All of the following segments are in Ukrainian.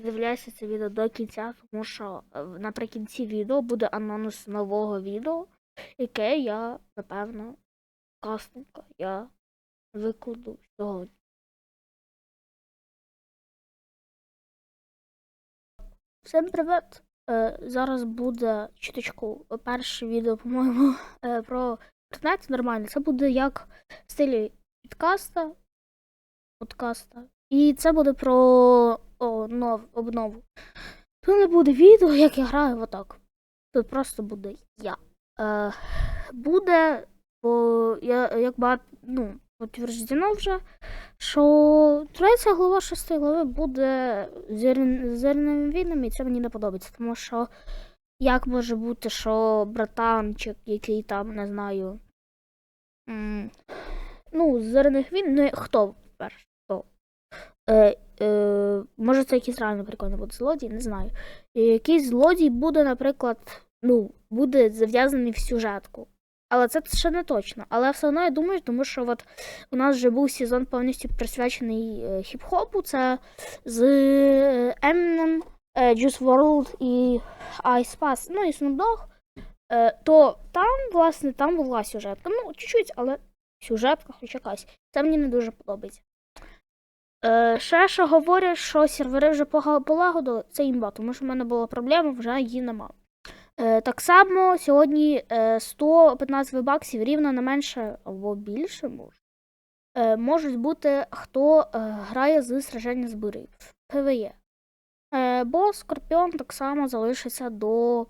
дивляйся це відео до кінця, тому що е, наприкінці відео буде анонс нового відео, яке я, напевно, кастинга я викладу сьогодні. Всім привіт! Е, зараз буде чуточку перше відео, по-моєму, е, про інтернет нормально. Це буде як в стилі підкаста. Подкаста. І це буде про нов, обнову. Тут не буде відео, як я граю отак. Тут просто буде я. Е, буде, бо я як багато, ну, підтверджено вже, що третя глава шостої глави буде зірними війнами, і це мені не подобається, тому що як може бути, що братанчик, який там, не знаю. Ну, з зерних війн, ну хто перш? Е, е, може, це якийсь реально прикольний буде злодій, не знаю. І якийсь злодій буде, наприклад, ну, буде зав'язаний в сюжетку. Але це ще не точно. Але все одно я думаю, тому що от у нас вже був сезон повністю присвячений е, хіп-хопу. Це з е, Eminem, е, Juice WRLD і Ice Spice, ну і Snoop Dogg. Е, то там, власне, там була сюжетка. Ну, чуть-чуть, але сюжетка хоч якась. Це мені не дуже подобається. Е, ще що говорять, що сервери вже полагодили, це імба, тому що в мене була проблема, вже її нема. Е, так само сьогодні е, 115 баксів рівно не менше або більше може. Е, можуть бути, хто е, грає з сраження з бурів. ПВЕ. Е, бо Скорпіон так само залишиться до,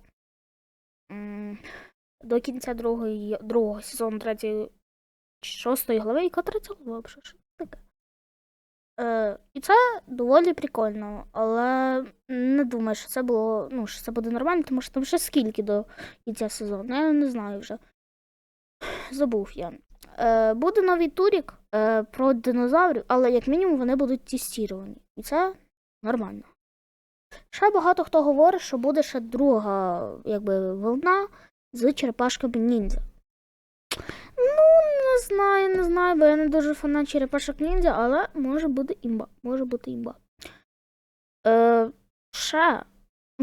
до кінця другої, другого сезону третьої шостої глави, яка третя глава взагалі? Е, і це доволі прикольно, але не думаю, що це було, ну, що це буде нормально, тому що там ще скільки до кінця сезону. Я не знаю вже. Забув я. Е, буде новий турік е, про динозаврів, але як мінімум вони будуть тестіровані. І це нормально. Ще багато хто говорить, що буде ще друга якби, волна з черепашками ніндзя. Знаю, не знаю, бо я не дуже фанат черепашок ніндзя, але може бути імба. Може бути імба. Е, ще,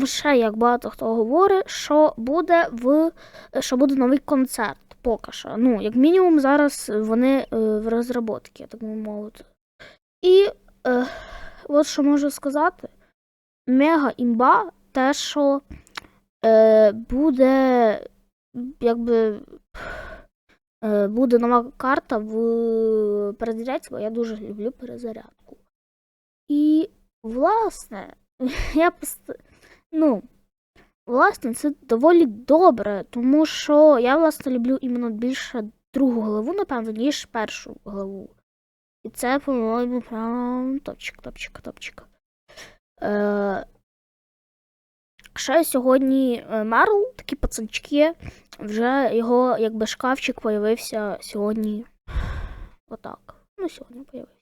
ще як багато хто говорить, що буде в що буде новий концерт. Поки що. Ну, як мінімум, зараз вони е, в розробці, так мовити. І е, от що можу сказати: мега імба те, що е, буде якби. Е, буде нова карта в перезарядці, бо я дуже люблю перезарядку. І, власне, я пост... ну, власне, це доволі добре, тому що я, власне, люблю іменно більше другу главу, напевно, ніж першу главу. І це, по-моєму, прям топчик, топчик, топчик. Е... Ще сьогодні е, Мерл, такі пацанчики, вже його якби шкафчик появився сьогодні. Отак. Ну, сьогодні появився.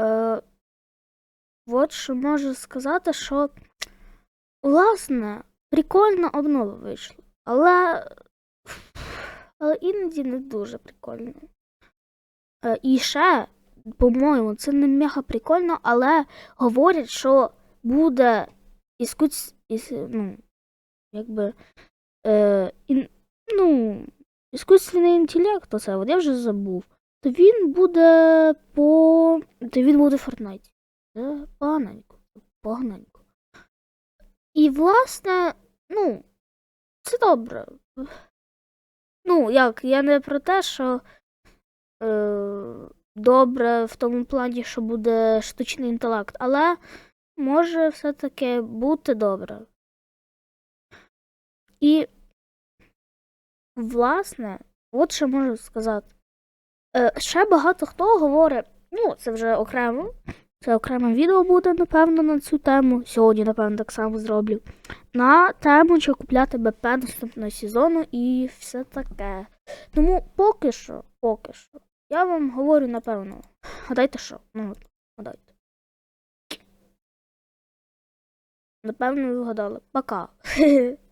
Е, от що можу сказати, що власне прикольна обнова вийшла. Але. Але іноді не дуже прикольно. Е, і ще, по-моєму, це не мега прикольно, але говорять, що буде іскусь, іс, ну, якби, е, ін, ну, іскусственний інтелект, оце, от я вже забув, то він буде по. То він буде в Фортнайті. Це поганенько. Поганенько. І, власне, ну, це добре. Ну, як, я не про те, що е, добре в тому плані, що буде штучний інтелект, але може все-таки бути добре. І, власне, от що можу сказати. Е, ще багато хто говорить, ну, це вже окремо. Це окреме відео буде, напевно, на цю тему. Сьогодні, напевно, так само зроблю. На тему, чи купляти БП наступного сезону і все таке. Тому поки що, поки що, я вам говорю, напевно. Гадайте що? Ну, гадайте. Напевно, ви вгадали. Пока.